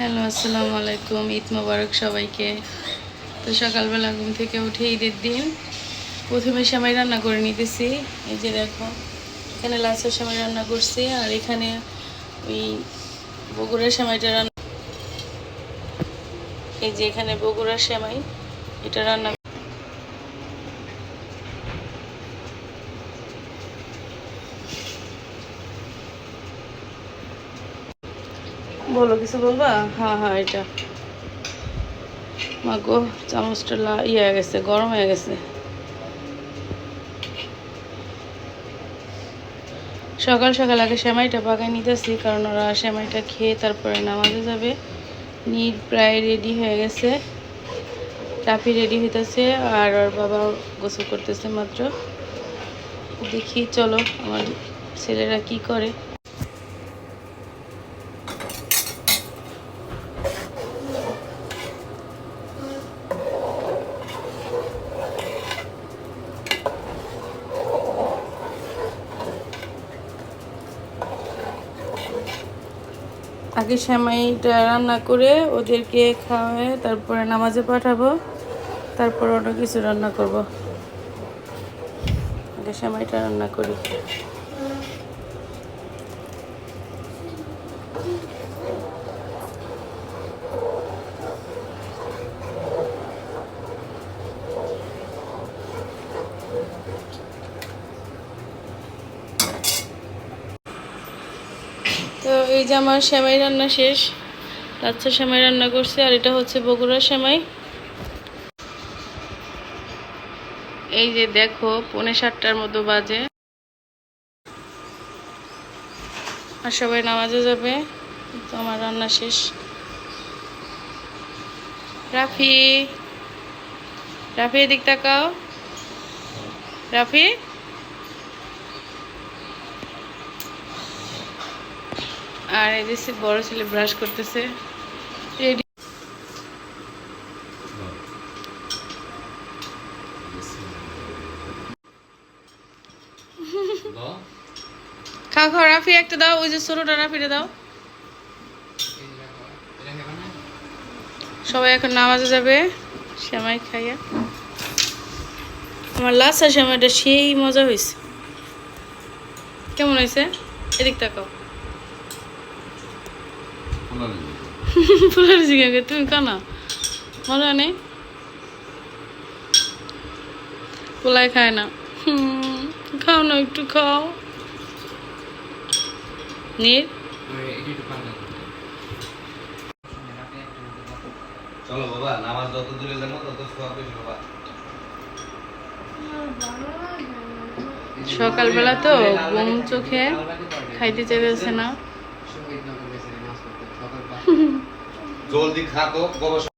Hello, আসসালামু আলাইকুম। ঈদ মোবারক সবাইকে। তো সকালবেলা ঘুম থেকে উঠে ঈদের দিন প্রথমে সেমাই রান্না করে নিতেছি। এই যে দেখো, এখানে লাচা সময় রান্না করছি আর এখানে ওই বগুড়ার সেমাইটা রান্না এই যে এখানে বগুড়ার সেমাই, এটা রান্না বলো, কিছু বলবা? হ্যাঁ হ্যাঁ এটা। মা গো চামচটা ইয়ে হয়ে গেছে, গরম হয়ে গেছে। সকাল সকাল আগে সেমাইটা পাকাই নিতেছি, কারণ ওরা সেমাইটা খেয়ে তারপরে নামাজে যাবে। নিট প্রায় রেডি হয়ে গেছে। টাফি রেডি হইতেছে, আর ওর বাবা গোসল করতেছে মাত্র। দেখি, চলো, আমার ছেলেরা কি করে। আগে সেমাইটা রান্না করে ওদেরকে খাওয়ায়, তারপরে নামাজে পাঠাবো, তারপর অন্য কিছু রান্না করব। আগে সেমাইটা রান্না করি। তো এই যে আমার সেমাই রান্না শেষ লাচ্ছা সেমাই রান্না করছে, আর এটা হচ্ছে বগুড়া সেমাই। এই যে দেখো, পৌনে সাতটার মতো বাজে। আর সবাই নামাজে যাবে, তো আমার রান্না শেষ। রাফি রাফি এদিক তাকাও। রাফি? আর এই যে বড় ছেলে ব্রাশ করতেছে। খাও খাও, রাফি, একটা দাও, ওই যে ছোটটা রাফিটা দাও। সবাই এখন নামাজে যাবে সেমাই খাইয়া। আমার লাস্ট সেমাইটা সেই মজা হয়েছে কেমন হয়েছে এদিক তাকাও। ফুলের তুমি কানা? মজা নেই? পোলাই খায় না। খাও না একটু খাও। নীর? চলো বাবা নামাজ যত দূরে যাব তত সোয়াব বাবা সকালবেলা তো ঘুম চোখে খাইতে চাইতেছে না। জলদি খা তো গবেষণা।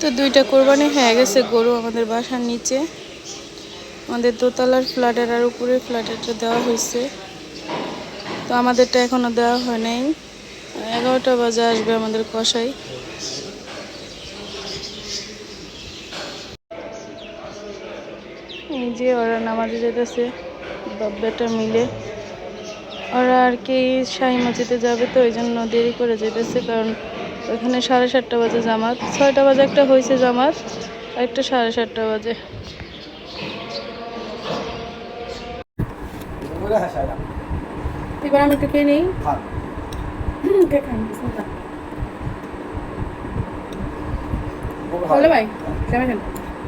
তো দুইটা কোরবানি হয়ে গেছে গরু আমাদের বাসার নিচে। আমাদের দোতলার ফ্ল্যাটের আর উপরে ফ্ল্যাটেরটা দেওয়া হয়েছে। তো আমাদেরটা এখনও দেওয়া হয় নাই। এগারোটা বাজে আসবে আমাদের কষাই এই যে ওরা নামাজে যেতেছে বাব্বাটা মিলে। ওরা আর কি শাহি মসজিদে যাবে তো ওই জন্য দেরি করে যেতেছে কারণ ওইখানে সাড়ে সাতটা বাজে জামাত। ছয়টা বাজে একটা হয়েছে জামাত আর একটা সাড়ে সাতটা বাজে। এবার আমি একটু খেয়ে নিই? বলো ভাই কেমন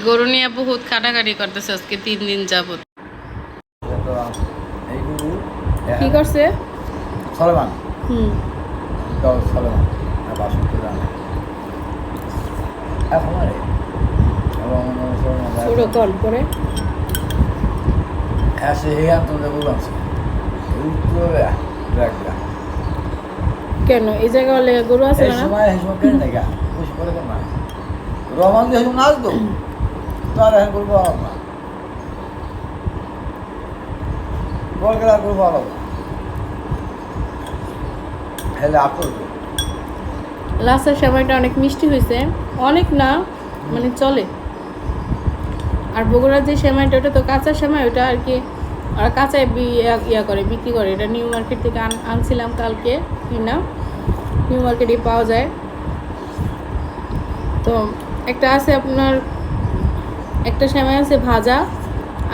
গরু নিয়ে বহুত কাটাকাটি করতেছে আজকে তিন দিন যাবত কি করছে? সলেমান। হুম। ছোট কল করে হ্যাঁ সে বললাম কেন? এই জায়গা হলে গরু আছে না? সময় কেন রহমান দিয়ে নাচ দো তার এখন করব আর করব সময়টা অনেক মিষ্টি হয়েছে। অনেক না মানে চলে। আর বগুড়ার যে সেমাইটা ওটা তো কাঁচা সেমাই ওটা আর কি, আর কাঁচায় ইয়া- করে, বিক্রি করে। এটা নিউ মার্কেট থেকে আন আনছিলাম কালকে কিনা নিউ মার্কেটে পাওয়া যায়। তো একটা আছে আপনার একটা সেমাই আছে ভাজা,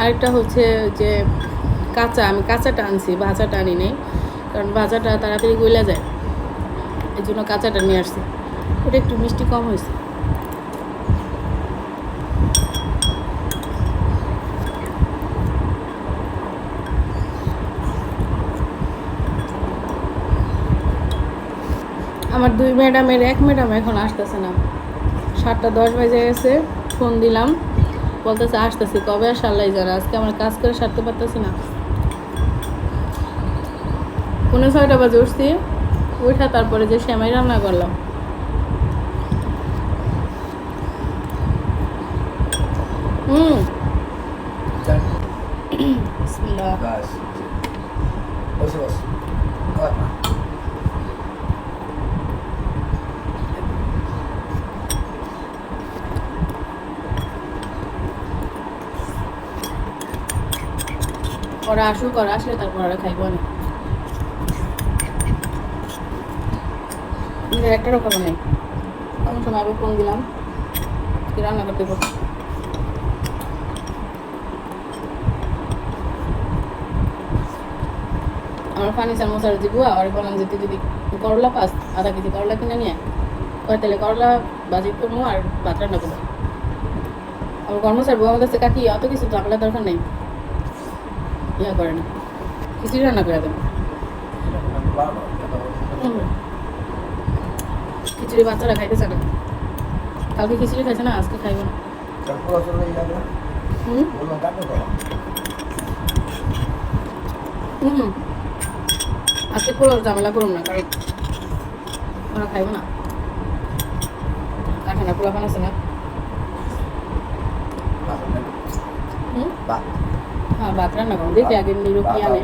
আরেকটা হচ্ছে যে কাঁচা, আমি কাঁচাটা আনছি, ভাজাটা আনি নেই কারণ ভাজাটা তাড়াতাড়ি গলে যায়। এই জন্য কাঁচাটা নিয়ে আসছি। ওটা একটু মিষ্টি কম হয়েছে। আমার দুই ম্যাডামের, এক ম্যাডাম এখন আসতেছে না। সাতটা দশ বাজে গেছে, ফোন দিলাম। বলতেছে আসতেছি। কবে আর সাল্লাই জানা আজকে আমার কাজ করে সারতে পারতেছি না। পনেরো ছয়টা বাজে উঠছি। উঠা তারপরে যে সেমাই রান্না করলাম। হুম। বিসমিল্লাহ। বাস বসে বস আলাপ না ওরা আসুক ওরা আসলে তারপর ওরা খাইব না নিজের একটা রকম নেই এমন সময় আবার ফোন দিলাম কি রান্না করতে বল আমার ফার্নিচার মশার দিব আর বললাম যে তুই যদি করলা পাস, আধা কেজি করলা কিনে নিয়ে, কয় তাহলে করলা, বাজি করব আর ভাত রান্না করব। আমার কর্মচার বউ আমার কাছে, কাকি, অত কিছু ঝামেলা দরকার নেই। ইয়া করে না। খিচুড়ি রান্না করে দেবো। খিচুড়ি বাচ্চারা খাইতে না। কালকে খিচুড়ি খাইছে না, আজকে খাইব না। হুম? আজকে পুরো ঝামেলা করুন না, কারণ ওরা খাইব না। কারখানা পোলা বানাচ্ছে না। হুম? হ্যাঁ ভাত রান্না করুন দেখি আগে নিরু কি আনে।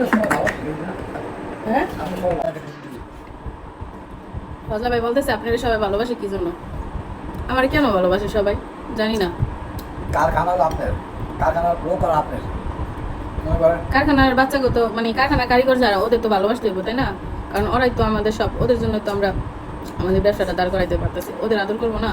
সবাই। ফজলা ভাই বলতেছে আপনারা ভালোবাসে কি জন্য? আমার কেন ভালোবাসে সবাই? জানি না। কারখানা আপনার। কারখানার লোক আর আপনার। কারখানার বাচ্চাকে তো মানে কারখানা কারিগর যারা ওদের তো ভালোবাসতে হইব তাই না? কারণ ওরাই তো আমাদের সব ওদের জন্য তো আমরা আমাদের ব্যবসাটা দাঁড় করাইতে পারতেছি। ওদের আদর করব না?